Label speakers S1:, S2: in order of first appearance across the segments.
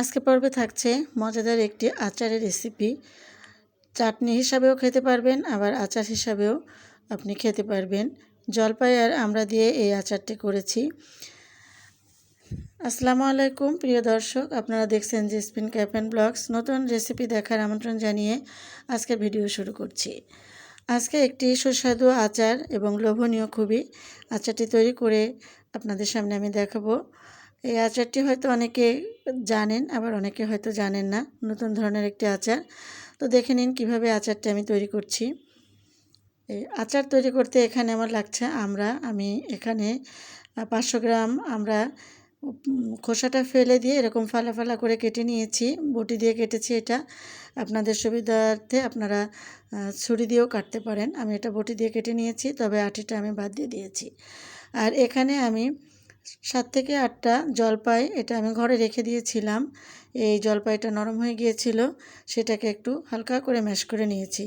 S1: আজকে পর্বে থাকছে মজাদার একটি আচারের রেসিপি চাটনি হিসাবেও খেতে পারবেন, আবার আচার হিসাবেও আপনি খেতে পারবেন। জলপাই আর আমরা দিয়ে এই আচারটি করেছি। আসসালামু আলাইকুম, প্রিয় দর্শক। আপনারা দেখছেন যে স্পিন ক্যাপ অ্যান্ড ব্লগস। নতুন রেসিপি দেখার আমন্ত্রণ জানিয়ে আজকের ভিডিও শুরু করছি। আজকে একটি সুস্বাদু আচার এবং লোভনীয় খুবই আচারটি তৈরি করে আপনাদের সামনে আমি দেখাবো। এই আচারটি হয়তো অনেকে জানেন, আবার অনেকে হয়তো জানেন না। নতুন ধরনের একটি আচার। তো দেখে নিন কীভাবে আচারটি আমি তৈরি করছি। এই আচার তৈরি করতে এখানে আমার লাগছে আমরা, আমি এখানে পাঁচশো গ্রাম আমরা খোসাটা ফেলে দিয়ে এরকম ফালা ফালা করে কেটে নিয়েছি। বটি দিয়ে কেটেছি এটা। আপনাদের সুবিধার্থে আপনারা ছুরি দিয়েও কাটতে পারেন। আমি এটা বটি দিয়ে কেটে নিয়েছি, তবে আটিটা আমি বাদ দিয়ে দিয়েছি। আর এখানে আমি সাত থেকে আটটা জলপাই এটা আমি ঘরে রেখে দিয়েছিলাম। এই জলপাইটা নরম হয়ে গিয়েছিল, সেটাকে একটু হালকা করে ম্যাশ করে নিয়েছি।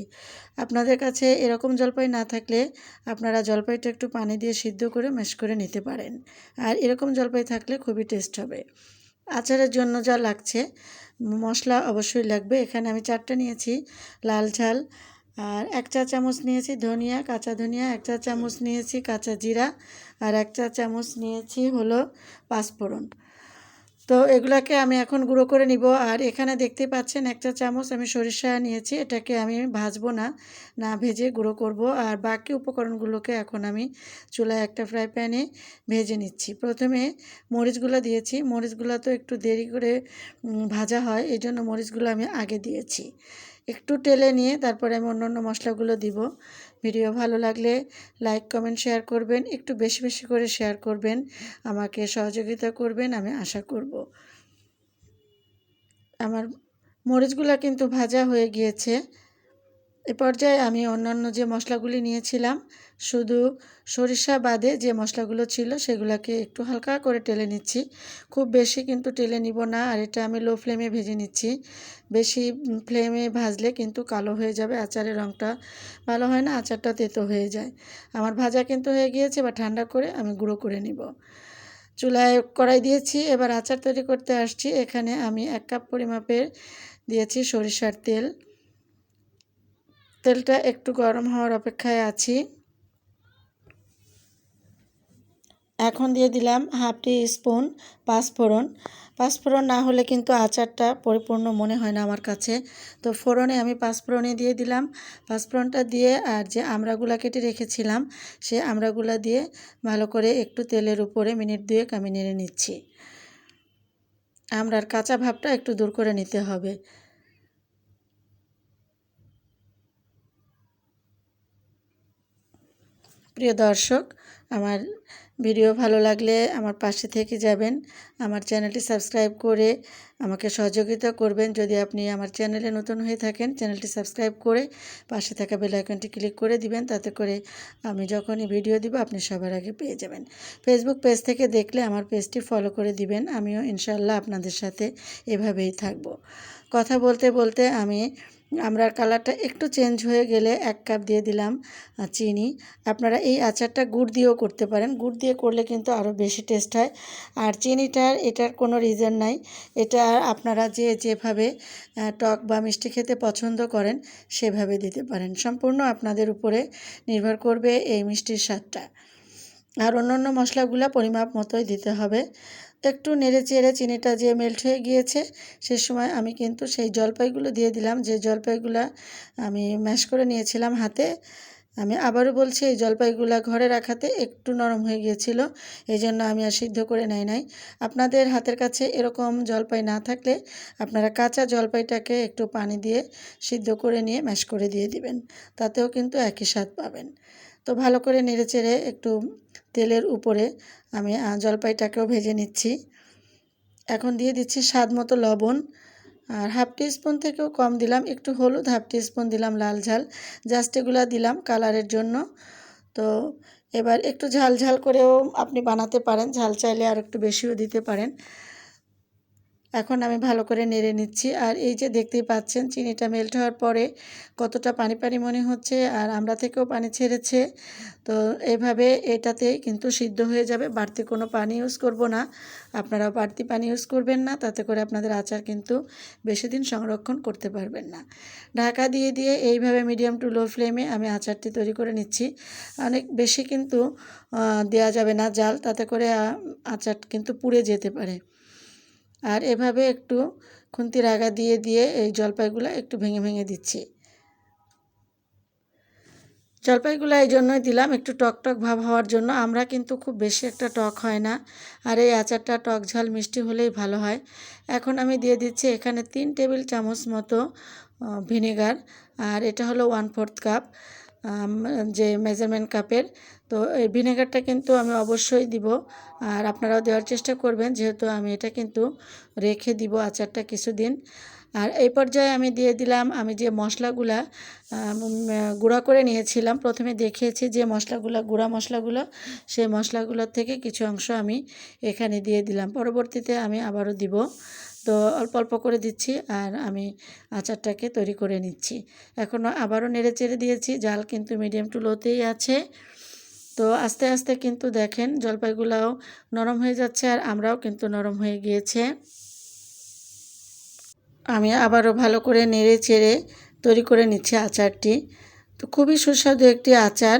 S1: আপনাদের কাছে এরকম জলপাই না থাকলে আপনারা জলপাইটা একটু পানি দিয়ে সিদ্ধ করে ম্যাশ করে নিতে পারেন। আর এরকম জলপাই থাকলে খুবই টেস্ট হবে। আচারের জন্য যা লাগছে, মশলা অবশ্যই লাগবে। এখানে আমি চারটা নিয়েছি, লাল ঝাল আর এক চা চামচ নিয়েছি ধনিয়া, কাঁচা ধনিয়া, এক চা চামচ নিয়েছি কাঁচা জিরা, আর এক চা চামচ নিয়েছি হলো পাঁচফোড়ন। তো এগুলাকে আমি এখন গুঁড়ো করে নিব। আর এখানে দেখতে পাচ্ছেন এক চা চামচ আমি সরিষা নিয়েছি। এটাকে আমি ভাজবো না না ভেজে গুঁড়ো করব। আর বাকি উপকরণগুলোকে এখন আমি চুলায় একটা ফ্রাই প্যানে ভেজে নিচ্ছি। প্রথমে মরিচগুলো দিয়েছি। মরিচগুলো তো একটু দেরি করে ভাজা হয় এই জন্য মরিচগুলো আমি আগে দিয়েছি। একটু টেলে নিয়ে তারপরে আমি অন্য অন্য মশলাগুলো দিব। ভিডিও ভালো লাগলে লাইক, কমেন্ট, শেয়ার করবেন। একটু বেশি বেশি করে শেয়ার করবেন। আমাকে সহযোগিতা করবেন, আমি আশা করব। আমার মরিচগুলো কিন্তু ভাজা হয়ে গিয়েছে। এ পর্যায়ে আমি অন্যান্য যে মশলাগুলি নিয়েছিলাম, শুধু সরিষা বাদে যে মশলাগুলো ছিল সেগুলোকে একটু হালকা করে টেলে নিচ্ছি। খুব বেশি কিন্তু টেলে নিব না, আর এটা আমি লো ফ্লেমে ভেজে নিচ্ছি। বেশি ফ্লেমে ভাজলে কিন্তু কালো হয়ে যাবে, আচারের রঙটা ভালো হয় না, আচারটা তেতো হয়ে যায়। আমার ভাজা কিন্তু হয়ে গিয়েছে বা ঠান্ডা করে আমি গুঁড়ো করে নিব। চুলায় কড়াই দিয়েছি, এবার আচার তৈরি করতে আসছি। এখানে আমি এক কাপ পরিমাপের দিয়েছি সরিষার তেল। তেলটা একটু গরম হওয়ার অপেক্ষায় আছি। এখন দিয়ে দিলাম হাফ টি স্পুন পাঁচফোড়ন। পাঁচফোড়ন না হলে কিন্তু আচারটা পরিপূর্ণ মনে হয় না আমার কাছে। তো ফোড়নে আমি পাঁচফোড়নে দিয়ে দিলাম। পাঁচফোড়নটা দিয়ে আর যে আমড়াগুলা কেটে রেখেছিলাম, সে আমড়াগুলা দিয়ে ভালো করে একটু তেলের উপরে মিনিট দুয়েক আমি নেড়ে নিচ্ছি। আমড়ার কাঁচা ভাবটা একটু দূর করে নিতে হবে। প্রিয় দর্শক, আমার ভিডিও ভালো লাগলে আমার পাশে থেকে যাবেন। আমার চ্যানেলটি সাবস্ক্রাইব করে আমাকে সহযোগিতা করবেন। যদি আপনি আমার চ্যানেলে নতুন হয়ে থাকেন, চ্যানেলটি সাবস্ক্রাইব করে পাশে থাকা বেল আইকনটি ক্লিক করে দিবেন। তাতে করে আমি যখনই ভিডিও দিব, আপনি সবার আগে পেয়ে যাবেন। ফেসবুক পেজ থেকে দেখলে আমার পেজটি ফলো করে দিবেন। আমিও ইনশাল্লাহ আপনাদের সাথে এভাবেই থাকব। কথা বলতে বলতে আমি আমরার কালারটা একটু চেঞ্জ হয়ে গেলে এক কাপ দিয়ে দিলাম চিনি। আপনারা এই আচারটা গুড় দিয়েও করতে পারেন। গুড় দিয়ে করলে কিন্তু আরও বেশি টেস্ট হয়। আর চিনিটার এটার কোনো রিজন নাই। এটা আপনারা যে যেভাবে টক বা মিষ্টি খেতে পছন্দ করেন, সেভাবে দিতে পারেন। সম্পূর্ণ আপনাদের উপরে নির্ভর করবে এই মিষ্টির স্বাদটা। আর অন্য অন্য মশলাগুলো পরিমাপ মতোই দিতে হবে। একটু নেড়ে চেড়ে চিনিটা যে মেল্ট হয়ে গিয়েছে, সে সময় আমি কিন্তু সেই জলপাইগুলো দিয়ে দিলাম। যে জলপাইগুলো আমি ম্যাশ করে নিয়েছিলাম হাতে, আমি আবারও বলছি এই জলপাইগুলা ঘরে রাখাতে একটু নরম হয়ে গিয়েছিল, এই জন্য আমি আর সিদ্ধ করে নেই নাই। আপনাদের হাতের কাছে এরকম জলপাই না থাকলে আপনারা কাঁচা জলপাইটাকে একটু পানি দিয়ে সিদ্ধ করে নিয়ে ম্যাশ করে দিয়ে দিবেন, তাতেও কিন্তু একই স্বাদ পাবেন। তো ভালো করে নেড়ে চেড়ে একটু তেলের উপরে আমি জলপাইটাকেও ভেজে নিচ্ছি। এখন দিয়ে দিচ্ছি স্বাদ মতো লবণ। আর হাফ স্পুন থেকেও কম দিলাম, একটু হলুদ হাফ স্পুন দিলাম, লাল ঝাল। জাস্ট এগুলো দিলাম কালারের জন্য। তো এবার একটু ঝাল ঝাল করেও আপনি বানাতে পারেন, ঝাল চাইলে আর একটু বেশিও দিতে পারেন। এখন আমি ভালো করে নেড়ে নিচ্ছি। আর এই যে দেখতেই পাচ্ছেন, চিনিটা মেল্ট হওয়ার পরে কতটা পানি পানি মনে হচ্ছে আর আমরা থেকেও পানি ছেড়েছে। তো এভাবে এটাতে কিন্তু সিদ্ধ হয়ে যাবে, বাড়তি কোনো পানি ইউজ করব না। আপনারাও বাড়তি পানি ইউজ করবেন না, তাতে করে আপনাদের আচার কিন্তু বেশি দিন সংরক্ষণ করতে পারবেন না। ঢাকা দিয়ে দিয়ে এইভাবে মিডিয়াম টু লো ফ্লেমে আমি আচারটি তৈরি করে নিচ্ছি। অনেক বেশি কিন্তু দেওয়া যাবে না জাল, তাতে করে আচার কিন্তু পুড়ে যেতে পারে। আর এভাবে একটু খুন্তির আগা দিয়ে দিয়ে এই জলপাইগুলো একটু ভেঙে ভেঙে দিচ্ছি। জলপাইগুলো এই জন্যই দিলাম একটু টক টক ভাব হওয়ার জন্য। আমরা কিন্তু খুব বেশি একটা টক হয় না। আর এই আচারটা টক ঝাল মিষ্টি হলেই ভালো হয়। এখন আমি দিয়ে দিচ্ছি এখানে তিন টেবিল চামচ মতো ভিনেগার। আর এটা হলো ওয়ান ফোর্থ কাপ। যে মেজারমেন্ট কাপের তো এই ভিনেগারটা কিন্তু আমি অবশ্যই দিব। আর আপনারাও দেওয়ার চেষ্টা করবেন, যেহেতু আমি এটা কিন্তু রেখে দিব আচারটা কিছুদিন। আর এই পর্যায়ে আমি দিয়ে দিলাম, আমি যে মশলাগুলা গুঁড়া করে নিয়েছিলাম, প্রথমে দেখিয়েছি যে মশলাগুলো, গুঁড়া মশলাগুলো, সেই মশলাগুলোর থেকে কিছু অংশ আমি এখানে দিয়ে দিলাম। পরবর্তীতে আমি আবারও দিব। তো অল্প অল্প করে দিচ্ছি আর আমি আচারটাকে তৈরি করে নিচ্ছি। এখনও আবারও নেড়ে চেড়ে দিয়েছি, জাল কিন্তু মিডিয়াম টু লোতেই আছে। তো আস্তে আস্তে কিন্তু দেখেন জলপাইগুলাও নরম হয়ে যাচ্ছে আর আমরাও কিন্তু নরম হয়ে গিয়েছে। আমি আবারও ভালো করে নেড়ে চেড়ে তৈরি করে নিচ্ছি আচারটি। তো খুবই সুস্বাদু একটি আচার।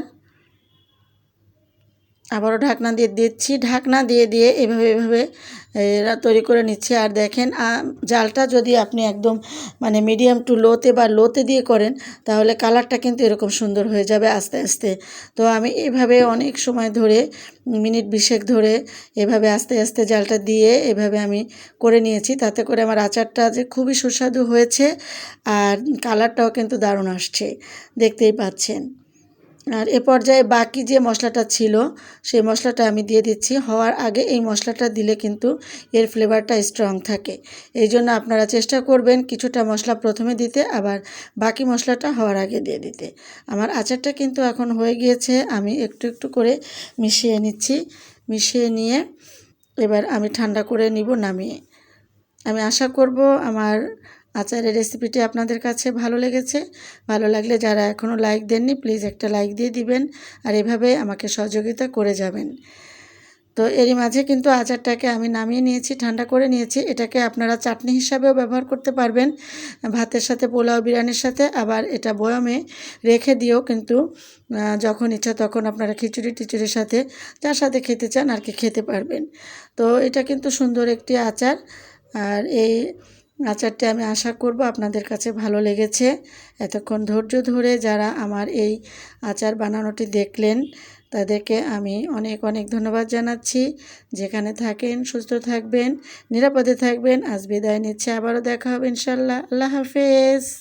S1: আবারও ঢাকনা দিয়ে দিচ্ছি। ঢাকনা দিয়ে দিয়ে এভাবে এভাবে এরা তৈরি করে নিচ্ছে। আর দেখেন জালটা যদি আপনি একদম মানে মিডিয়াম টু লোতে বা লোতে দিয়ে করেন, তাহলে কালারটা কিন্তু এরকম সুন্দর হয়ে যাবে আস্তে আস্তে। তো আমি এভাবে অনেক সময় ধরে, মিনিট বিশেক ধরে এভাবে আস্তে আস্তে জালটা দিয়ে এভাবে আমি করে নিয়েছি। তাতে করে আমার আচারটা যে খুবই সুস্বাদু হয়েছে, আর কালারটাও কিন্তু দারুণ আসছে। দেখতেই পাচ্ছেন। আর এ পর্যায়ে বাকি যে মশলাটা ছিল, সেই মশলাটা আমি দিয়ে দিচ্ছি। হওয়ার আগে এই মশলাটা দিলে কিন্তু এর ফ্লেভারটা স্ট্রং থাকে। এই জন্য আপনারা চেষ্টা করবেন কিছুটা মশলা প্রথমে দিতে, আবার বাকি মশলাটা হওয়ার আগে দিয়ে দিতে। আমার আচারটা কিন্তু এখন হয়ে গিয়েছে, আমি একটু একটু করে মিশিয়ে নিচ্ছি। মিশিয়ে নিয়ে এবার আমি ঠান্ডা করে নিব নামিয়ে। আমি আশা করব আমার আচারের রেসিপিটি আপনাদের কাছে ভালো লেগেছে, ভালো লাগলে যারা এখনও লাইক দেননি প্লিজ একটা লাইক দিয়ে দিবেন আর এভাবে আমাকে সহযোগিতা করে যাবেন। তো এরই মাঝে কিন্তু আচারটাকে আমি নামিয়ে নিয়েছি, ঠান্ডা করে নিয়েছি। এটাকে আপনারা চাটনি হিসাবেও ব্যবহার করতে পারবেন, ভাতের সাথে পোলাও, বিরিয়ানির সাথে। আবার এটা বয়মে রেখে দিয়েও কিন্তু যখন ইচ্ছা তখন আপনারা খিচুড়ি টিচুড়ির সাথে, যার সাথে খেতে চান আর কি খেতে পারবেন। তো এটা কিন্তু সুন্দর একটি আচার। আর এই আচারটি আমি আশা করব আপনাদের কাছে ভালো লেগেছে। এতক্ষণ ধৈর্য ধরে যারা আমার এই আচার বানানোটি দেখলেন, তাদেরকে আমি অনেক অনেক ধন্যবাদ জানাচ্ছি। যেখানে থাকেন, সুস্থ থাকবেন, নিরাপদে থাকবেন। আজ বিদায় নিচ্ছে। আবারও দেখা হবে ইনশাল্লাহ আল্লাহ হাফেজ।